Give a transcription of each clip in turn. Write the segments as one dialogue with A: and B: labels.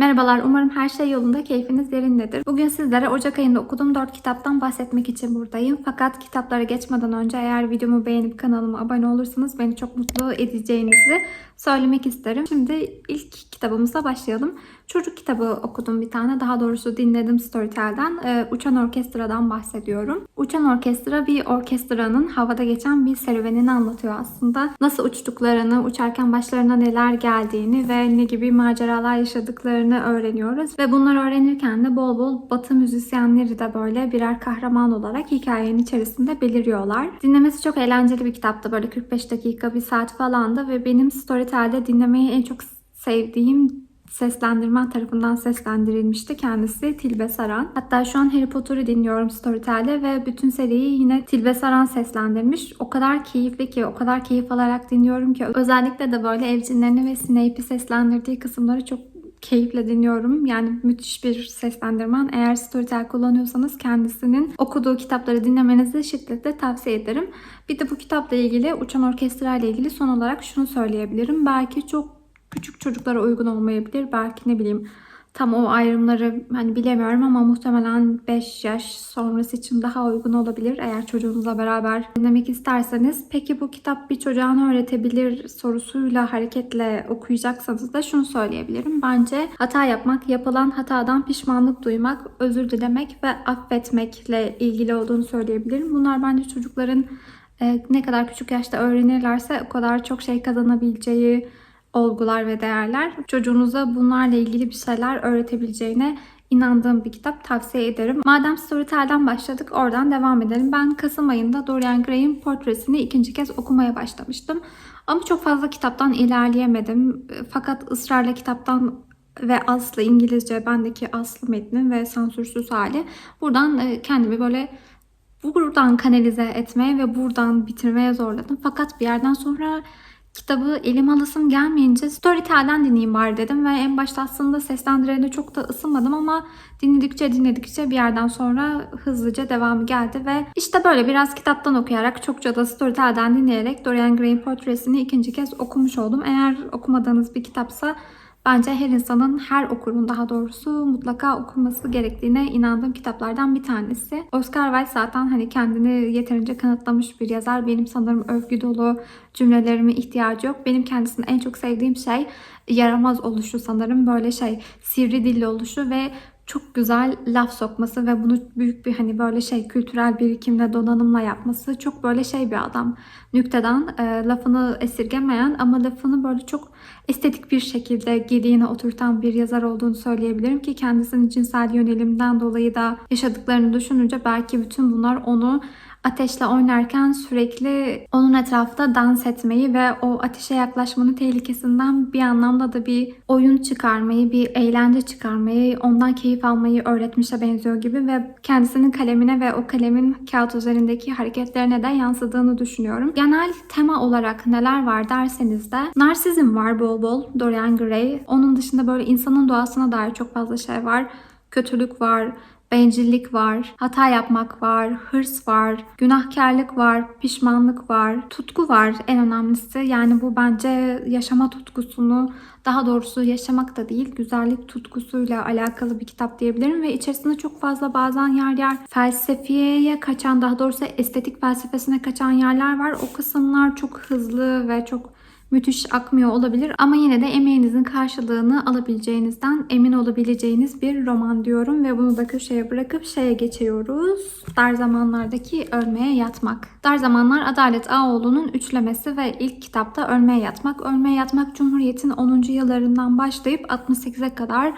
A: Merhabalar, umarım her şey yolunda, keyfiniz yerindedir. Bugün sizlere Ocak ayında okuduğum 4 kitaptan bahsetmek için buradayım. Fakat kitaplara geçmeden önce eğer videomu beğenip kanalıma abone olursanız beni çok mutlu edeceğinizi söylemek isterim. Şimdi ilk kitabımıza başlayalım. Çocuk kitabı okudum bir tane. Daha doğrusu dinledim Storytel'den. Ee, Uçan Orkestra'dan bahsediyorum. Uçan Orkestra bir orkestranın havada geçen bir serüvenini anlatıyor aslında. Nasıl uçtuklarını, uçarken başlarına neler geldiğini ve ne gibi maceralar yaşadıklarını öğreniyoruz. Ve bunları öğrenirken de bol bol batı müzisyenleri de böyle birer kahraman olarak hikayenin içerisinde beliriyorlar. Dinlemesi çok eğlenceli bir kitaptı. Böyle 45 dakika, bir saat falandı ve benim Storytel'de dinlemeyi en çok sevdiğim seslendirmen tarafından seslendirilmişti kendisi Tilbe Saran. Hatta şu an Harry Potter'ı dinliyorum Storytel'de ve bütün seriyi yine Tilbe Saran seslendirmiş. O kadar keyifli ki, o kadar keyif alarak dinliyorum ki. Özellikle de böyle evcinlerini ve Snape'i seslendirdiği kısımları çok keyifle dinliyorum. Yani müthiş bir seslendirmen. Eğer Storytel kullanıyorsanız kendisinin okuduğu kitapları dinlemenizi şiddetle tavsiye ederim. Bir de bu kitapla ilgili Uçan Orkestra ile ilgili son olarak şunu söyleyebilirim. Belki çok küçük çocuklara uygun olmayabilir. Belki ne bileyim tam o ayrımları hani bilemiyorum ama muhtemelen 5 yaş sonrası için daha uygun olabilir eğer çocuğunuzla beraber dinlemek isterseniz. Peki bu kitap bir çocuğa ne öğretebilir sorusuyla hareketle okuyacaksanız da şunu söyleyebilirim. Bence hata yapmak, yapılan hatadan pişmanlık duymak, özür dilemek ve affetmekle ilgili olduğunu söyleyebilirim. Bunlar bence çocukların e, ne kadar küçük yaşta öğrenirlerse o kadar çok şey kazanabileceği olgular ve değerler. Çocuğunuza bunlarla ilgili bir şeyler öğretebileceğine inandığım bir kitap tavsiye ederim. Madem Storytel'den başladık oradan devam edelim. Ben Kasım ayında Dorian Gray'in portresini ikinci kez okumaya başlamıştım. Ama çok fazla kitaptan ilerleyemedim. Fakat ısrarla kitaptan ve aslı İngilizce bendeki aslı metni ve sansürsüz hali. Buradan e, kendimi böyle buradan kanalize etmeye ve buradan bitirmeye zorladım. Fakat bir yerden sonra kitabı elime alasım gelmeyince Storytel'den dinleyeyim bari dedim ve en başta aslında seslendirene çok da ısınmadım ama dinledikçe dinledikçe bir yerden sonra hızlıca devamı geldi ve işte böyle biraz kitaptan okuyarak çokça da Storytel'den dinleyerek Dorian Gray'in portresini ikinci kez okumuş oldum. Eğer okumadığınız bir kitapsa Bence her insanın, her okurun daha doğrusu mutlaka okunması gerektiğine inandığım kitaplardan bir tanesi. Oscar Wilde zaten hani kendini yeterince kanıtlamış bir yazar. Benim sanırım övgü dolu cümlelerime ihtiyacı yok. Benim kendisini en çok sevdiğim şey yaramaz oluşu sanırım. Böyle şey sivri dilli oluşu ve çok güzel laf sokması ve bunu büyük bir hani böyle şey kültürel birikimle donanımla yapması çok böyle şey bir adam. Nükteden e, lafını esirgemeyen ama lafını böyle çok estetik bir şekilde gediğine oturtan bir yazar olduğunu söyleyebilirim ki kendisinin cinsel yönelimden dolayı da yaşadıklarını düşününce belki bütün bunlar onu ateşle oynarken sürekli onun etrafında dans etmeyi ve o ateşe yaklaşmanın tehlikesinden bir anlamda da bir oyun çıkarmayı, bir eğlence çıkarmayı, ondan keyif almayı öğretmişe benziyor gibi ve kendisinin kalemine ve o kalemin kağıt üzerindeki hareketlerine de yansıdığını düşünüyorum. Genel tema olarak neler var derseniz de narsizm var bol bol Dorian Gray. Onun dışında böyle insanın doğasına dair çok fazla şey var. Kötülük var, bencillik var, hata yapmak var, hırs var, günahkarlık var, pişmanlık var, tutku var en önemlisi. Yani bu bence yaşama tutkusunu daha doğrusu yaşamak da değil, güzellik tutkusuyla alakalı bir kitap diyebilirim ve içerisinde çok fazla bazen yer yer felsefeye kaçan, daha doğrusu estetik felsefesine kaçan yerler var. O kısımlar çok hızlı ve çok müthiş akmıyor olabilir ama yine de emeğinizin karşılığını alabileceğinizden emin olabileceğiniz bir roman diyorum ve bunu da köşeye bırakıp şeye geçiyoruz. Dar zamanlardaki ölmeye yatmak. Dar zamanlar Adalet Ağoğlu'nun üçlemesi ve ilk kitapta Ölmeye Yatmak. Ölmeye Yatmak Cumhuriyet'in 10. yıllarından başlayıp 68'e kadar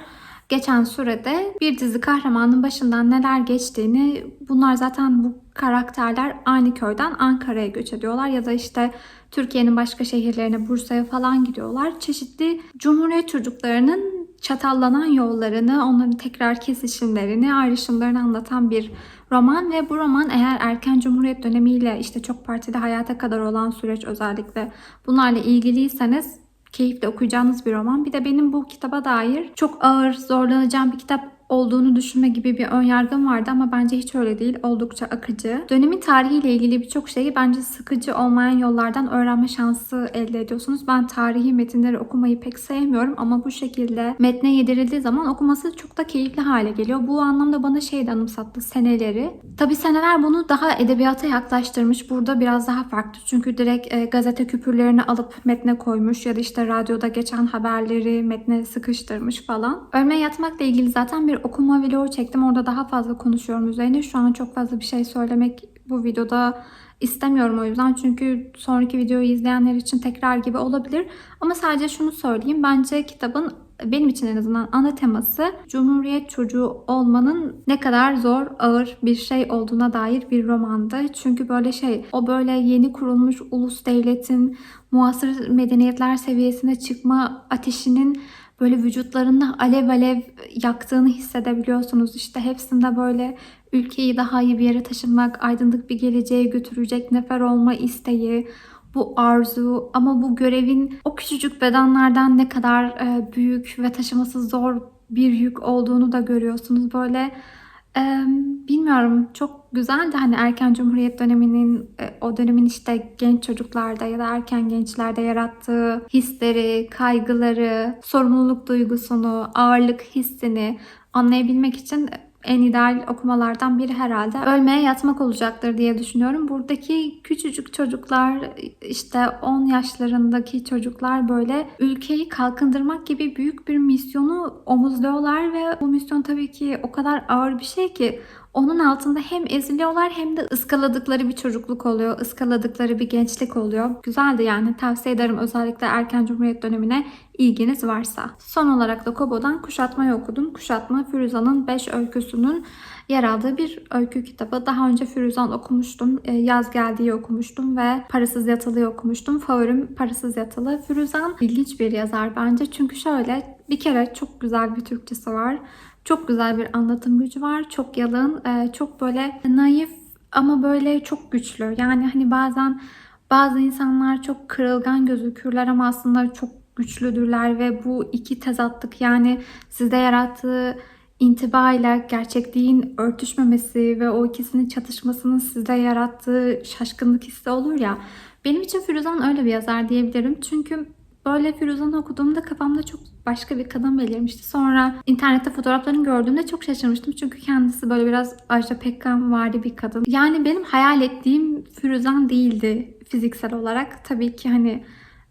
A: geçen sürede bir dizi kahramanın başından neler geçtiğini bunlar zaten bu karakterler aynı köyden Ankara'ya göç ediyorlar ya da işte Türkiye'nin başka şehirlerine Bursa'ya falan gidiyorlar. Çeşitli Cumhuriyet çocuklarının çatallanan yollarını, onların tekrar kesişimlerini, ayrışımlarını anlatan bir roman ve bu roman eğer erken Cumhuriyet dönemiyle işte çok partili hayata kadar olan süreç özellikle bunlarla ilgiliyseniz keyifle okuyacağınız bir roman. Bir de benim bu kitaba dair çok ağır zorlanacağım bir kitap olduğunu düşünme gibi bir ön yargım vardı ama bence hiç öyle değil. Oldukça akıcı. Dönemin tarihiyle ilgili birçok şeyi bence sıkıcı olmayan yollardan öğrenme şansı elde ediyorsunuz. Ben tarihi metinleri okumayı pek sevmiyorum ama bu şekilde metne yedirildiği zaman okuması çok da keyifli hale geliyor. Bu anlamda bana şey de anımsattı seneleri. Tabi seneler bunu daha edebiyata yaklaştırmış. Burada biraz daha farklı. Çünkü direkt e, gazete küpürlerini alıp metne koymuş ya da işte radyoda geçen haberleri metne sıkıştırmış falan. Ölmeye yatmakla ilgili zaten bir okuma vlogu çektim. Orada daha fazla konuşuyorum üzerine. Şu an çok fazla bir şey söylemek bu videoda istemiyorum o yüzden. Çünkü sonraki videoyu izleyenler için tekrar gibi olabilir. Ama sadece şunu söyleyeyim. Bence kitabın benim için en azından ana teması Cumhuriyet çocuğu olmanın ne kadar zor, ağır bir şey olduğuna dair bir romandı. Çünkü böyle şey, o böyle yeni kurulmuş ulus devletin muasır medeniyetler seviyesine çıkma ateşinin böyle vücutlarında alev alev yaktığını hissedebiliyorsunuz. İşte hepsinde böyle ülkeyi daha iyi bir yere taşımak, aydınlık bir geleceğe götürecek nefer olma isteği, bu arzu ama bu görevin o küçücük bedenlerden ne kadar e, büyük ve taşıması zor bir yük olduğunu da görüyorsunuz. Böyle e, bilmiyorum çok güzeldi hani erken cumhuriyet döneminin e, o dönemin işte genç çocuklarda ya da erken gençlerde yarattığı hisleri, kaygıları, sorumluluk duygusunu, ağırlık hissini anlayabilmek için en ideal okumalardan biri herhalde. Ölmeye yatmak olacaktır diye düşünüyorum. Buradaki küçücük çocuklar işte 10 yaşlarındaki çocuklar böyle ülkeyi kalkındırmak gibi büyük bir misyonu omuzluyorlar ve bu misyon tabii ki o kadar ağır bir şey ki onun altında hem eziliyorlar hem de ıskaladıkları bir çocukluk oluyor. ıskaladıkları bir gençlik oluyor. Güzeldi yani tavsiye ederim özellikle erken cumhuriyet dönemine ilginiz varsa. Son olarak da Kobo'dan Kuşatmayı okudum. Kuşatma Firuza'nın 5 öyküsünün yer aldığı bir öykü kitabı. Daha önce Firuzan okumuştum. E, Yaz Geldiği okumuştum ve Parasız Yatılı'yı okumuştum. Favorim Parasız Yatılı. Firuzan ilginç bir yazar bence. Çünkü şöyle bir kere çok güzel bir Türkçesi var. Çok güzel bir anlatım gücü var. Çok yalın, e, çok böyle naif ama böyle çok güçlü. Yani hani bazen bazı insanlar çok kırılgan gözükürler ama aslında çok güçlüdürler ve bu iki tezatlık yani sizde yarattığı intibayla gerçekliğin örtüşmemesi ve o ikisinin çatışmasının sizde yarattığı şaşkınlık hissi olur ya. Benim için Firuzan öyle bir yazar diyebilirim. Çünkü böyle Firuzan'ı okuduğumda kafamda çok başka bir kadın belirmişti. Sonra internette fotoğraflarını gördüğümde çok şaşırmıştım. Çünkü kendisi böyle biraz Ajda Pekkan vari bir kadın. Yani benim hayal ettiğim Firuzan değildi fiziksel olarak. Tabii ki hani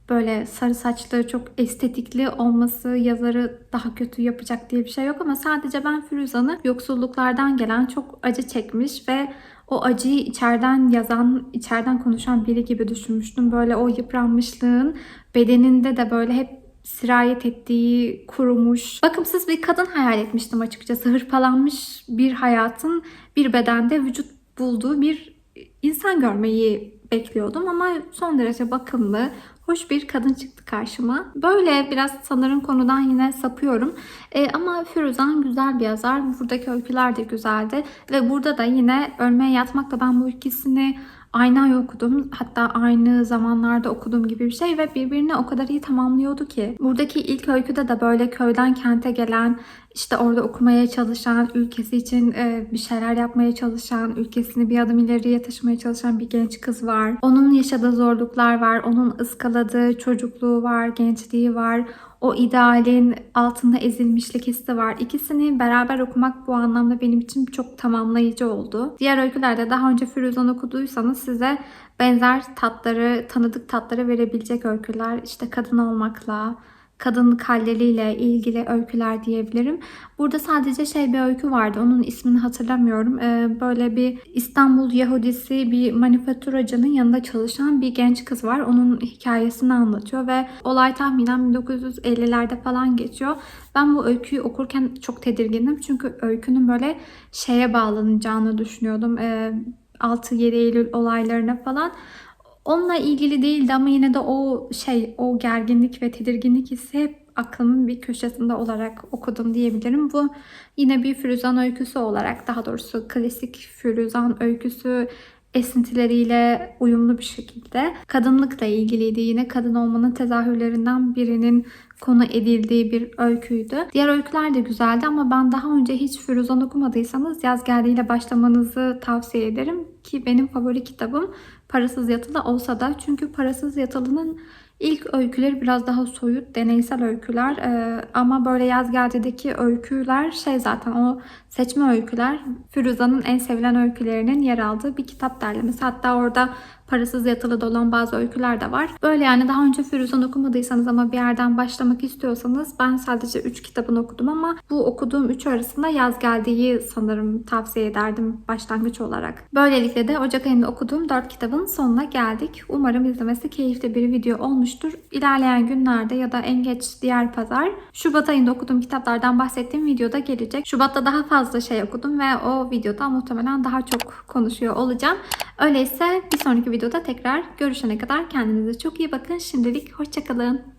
A: böyle sarı saçlı, çok estetikli olması yazarı daha kötü yapacak diye bir şey yok ama sadece ben Firuzan'ı yoksulluklardan gelen çok acı çekmiş ve o acıyı içeriden yazan, içeriden konuşan biri gibi düşünmüştüm. Böyle o yıpranmışlığın bedeninde de böyle hep sirayet ettiği, kurumuş, bakımsız bir kadın hayal etmiştim açıkçası. Hırpalanmış bir hayatın bir bedende vücut bulduğu bir insan görmeyi bekliyordum ama son derece bakımlı, hoş bir kadın çıktı karşıma. Böyle biraz sanırım konudan yine sapıyorum. E, ama Firuzan güzel bir yazar. Buradaki öyküler de güzeldi. Ve burada da yine Ölmeye Yatmakla ben bu ikisini aynı ay okudum. Hatta aynı zamanlarda okudum gibi bir şey ve birbirini o kadar iyi tamamlıyordu ki. Buradaki ilk öyküde de böyle köyden kente gelen, işte orada okumaya çalışan, ülkesi için e, bir şeyler yapmaya çalışan, ülkesini bir adım ileriye taşımaya çalışan bir genç kız var. Onun yaşadığı zorluklar var, onun ıskaladığı çocukluğu var, gençliği var o idealin altında ezilmişlik hissi var. İkisini beraber okumak bu anlamda benim için çok tamamlayıcı oldu. Diğer öykülerde daha önce Firuzan okuduysanız size benzer tatları, tanıdık tatları verebilecek öyküler. İşte kadın olmakla, kadınlık halleriyle ilgili öyküler diyebilirim. Burada sadece şey bir öykü vardı. Onun ismini hatırlamıyorum. Ee, böyle bir İstanbul Yahudisi bir manifaturacının yanında çalışan bir genç kız var. Onun hikayesini anlatıyor ve olay tahminen 1950'lerde falan geçiyor. Ben bu öyküyü okurken çok tedirgindim. Çünkü öykünün böyle şeye bağlanacağını düşünüyordum. Ee, 6-7 Eylül olaylarına falan. Onunla ilgili değildi ama yine de o şey, o gerginlik ve tedirginlik hissi hep aklımın bir köşesinde olarak okudum diyebilirim. Bu yine bir Firuzan öyküsü olarak, daha doğrusu klasik Firuzan öyküsü esintileriyle uyumlu bir şekilde kadınlıkla ilgiliydi. Yine kadın olmanın tezahürlerinden birinin konu edildiği bir öyküydü. Diğer öyküler de güzeldi ama ben daha önce hiç Firuzan okumadıysanız Yaz Geldiğiyle başlamanızı tavsiye ederim. Ki benim favori kitabım Parasız Yatılı olsa da. Çünkü Parasız Yatılı'nın ilk öyküleri biraz daha soyut, deneysel öyküler. Ee, ama böyle Yaz Geldi'deki öyküler şey zaten o seçme öyküler Firuza'nın en sevilen öykülerinin yer aldığı bir kitap derlemesi. Hatta orada parasız yatılı dolan bazı öyküler de var. Böyle yani daha önce Firuzan okumadıysanız ama bir yerden başlamak istiyorsanız ben sadece 3 kitabını okudum ama bu okuduğum 3 arasında yaz geldiği sanırım tavsiye ederdim başlangıç olarak. Böylelikle de Ocak ayında okuduğum 4 kitabın sonuna geldik. Umarım izlemesi keyifli bir video olmuştur. İlerleyen günlerde ya da en geç diğer pazar Şubat ayında okuduğum kitaplardan bahsettiğim videoda gelecek. Şubat'ta daha fazla şey okudum ve o videoda muhtemelen daha çok konuşuyor olacağım. Öyleyse bir sonraki videoda tekrar görüşene kadar kendinize çok iyi bakın. Şimdilik hoşçakalın.